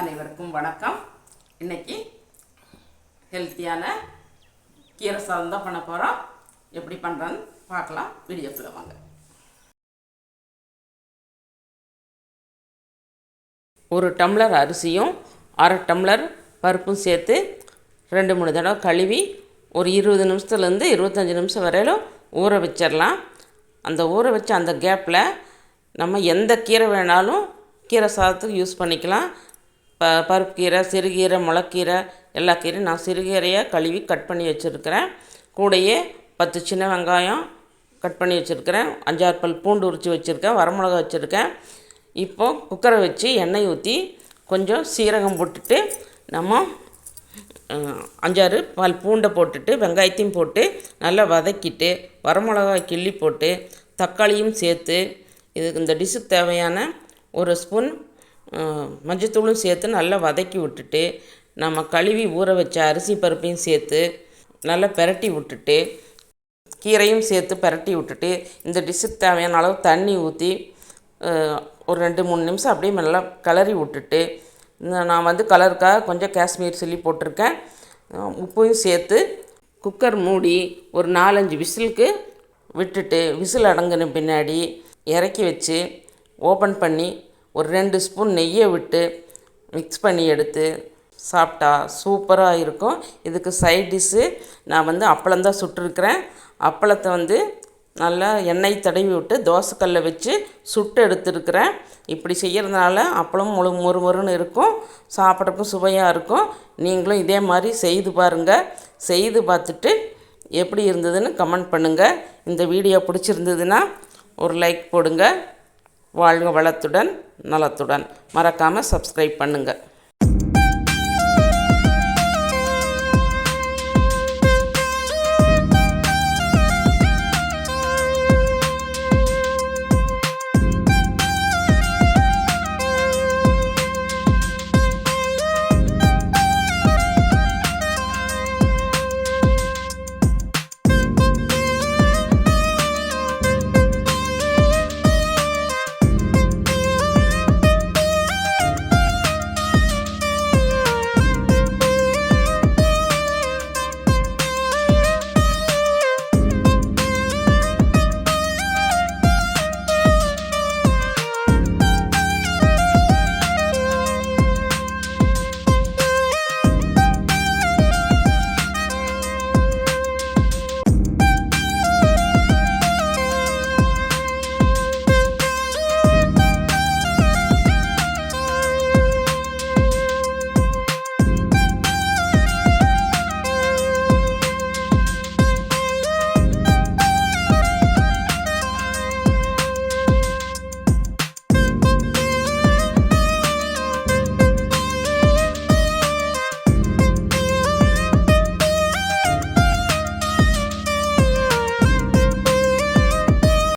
அனைவருக்கும் வணக்கம். இன்றைக்கி ஹெல்த்தியான கீரை சாதம் தான் பண்ண போகிறோம் எப்படி பண்ணுறோன்னு பார்க்கலாம். வீடியோக்குள்ள வாங்க. ஒரு டம்ளர் அரிசியும் அரை டம்ளர் பருப்பும் சேர்த்து ரெண்டு மூணு தடவை கழுவி ஒரு இருபது நிமிஷத்துலேருந்து இருபத்தஞ்சி நிமிஷம் வரையிலும் ஊற வச்சிடலாம். அந்த ஊற வச்ச அந்த கேப்பில் நம்ம எந்த கீரை வேணாலும் கீரை சாதத்துக்கு யூஸ் பண்ணிக்கலாம். ப பருப்பு கீரை சிறுகீரை முளக்கீரை எல்லா கீரையும் நான் சிறுகீரையாக கழுவி கட் பண்ணி வச்சுருக்கிறேன். கூடையே பத்து சின்ன வெங்காயம் கட் பண்ணி வச்சுருக்கிறேன். அஞ்சாறு பல் பூண்டு உரித்து வச்சுருக்கேன். வரமிளகா வச்சுருக்கேன். இப்போது குக்கரை வச்சு எண்ணெய் ஊற்றி கொஞ்சம் சீரகம் போட்டுட்டு நம்ம அஞ்சாறு பால் பூண்டை போட்டுட்டு வெங்காயத்தையும் போட்டு நல்லா வதக்கிட்டு வரமிளகாய் கிள்ளி போட்டு தக்காளியும் சேர்த்து இதுக்கு இந்த டிஷ்ஷுக்கு தேவையான ஒரு ஸ்பூன் மஞ்சத்தூளும் சேர்த்து நல்லா வதக்கி விட்டுட்டு நம்ம கழுவி ஊற வச்ச அரிசி பருப்பையும் சேர்த்து நல்லா பெரட்டி விட்டுட்டு கீரையும் சேர்த்து பெரட்டி விட்டுட்டு இந்த டிஷ்ஷுக்கு தேவையான அளவு தண்ணி ஊற்றி ஒரு ரெண்டு மூணு நிமிஷம் அப்படியே நல்லா கிளறி விட்டுட்டு நான் வந்து கலருக்காக கொஞ்சம் காஷ்மீர் சில்லி போட்டிருக்கேன். உப்பையும் சேர்த்து குக்கர் மூடி ஒரு நாலஞ்சு விசிலுக்கு விட்டுட்டு விசில் அடங்கின பின்னாடி இறக்கி வச்சு ஓப்பன் பண்ணி ஒரு ரெண்டு ஸ்பூன் நெய்யை விட்டு மிக்ஸ் பண்ணி எடுத்து சாப்பிட்டா சூப்பராக இருக்கும். இதுக்கு சைட் டிஷ்ஷு நான் வந்து அப்பளம் தான் சுட்டிருக்கிறேன். அப்பளத்தை வந்து நல்லா எண்ணெய் தடவி விட்டு தோசைக்கல்ல வச்சு சுட்டு எடுத்துருக்கிறேன். இப்படி செய்கிறதுனால அப்பளம் முழு மொறு மொறுன்னு இருக்கும். சாப்பிட்றக்கும் சுவையாக இருக்கும். நீங்களும் இதே மாதிரி செய்து பாருங்கள் செய்து பார்த்துட்டு எப்படி இருந்ததுன்னு கமெண்ட் பண்ணுங்கள் இந்த வீடியோ பிடிச்சிருந்ததுன்னா ஒரு லைக் போடுங்கள் வாழ்க வளத்துடன் நலத்துடன். மறக்காமல் சப்ஸ்கிரைப் பண்ணுங்கள்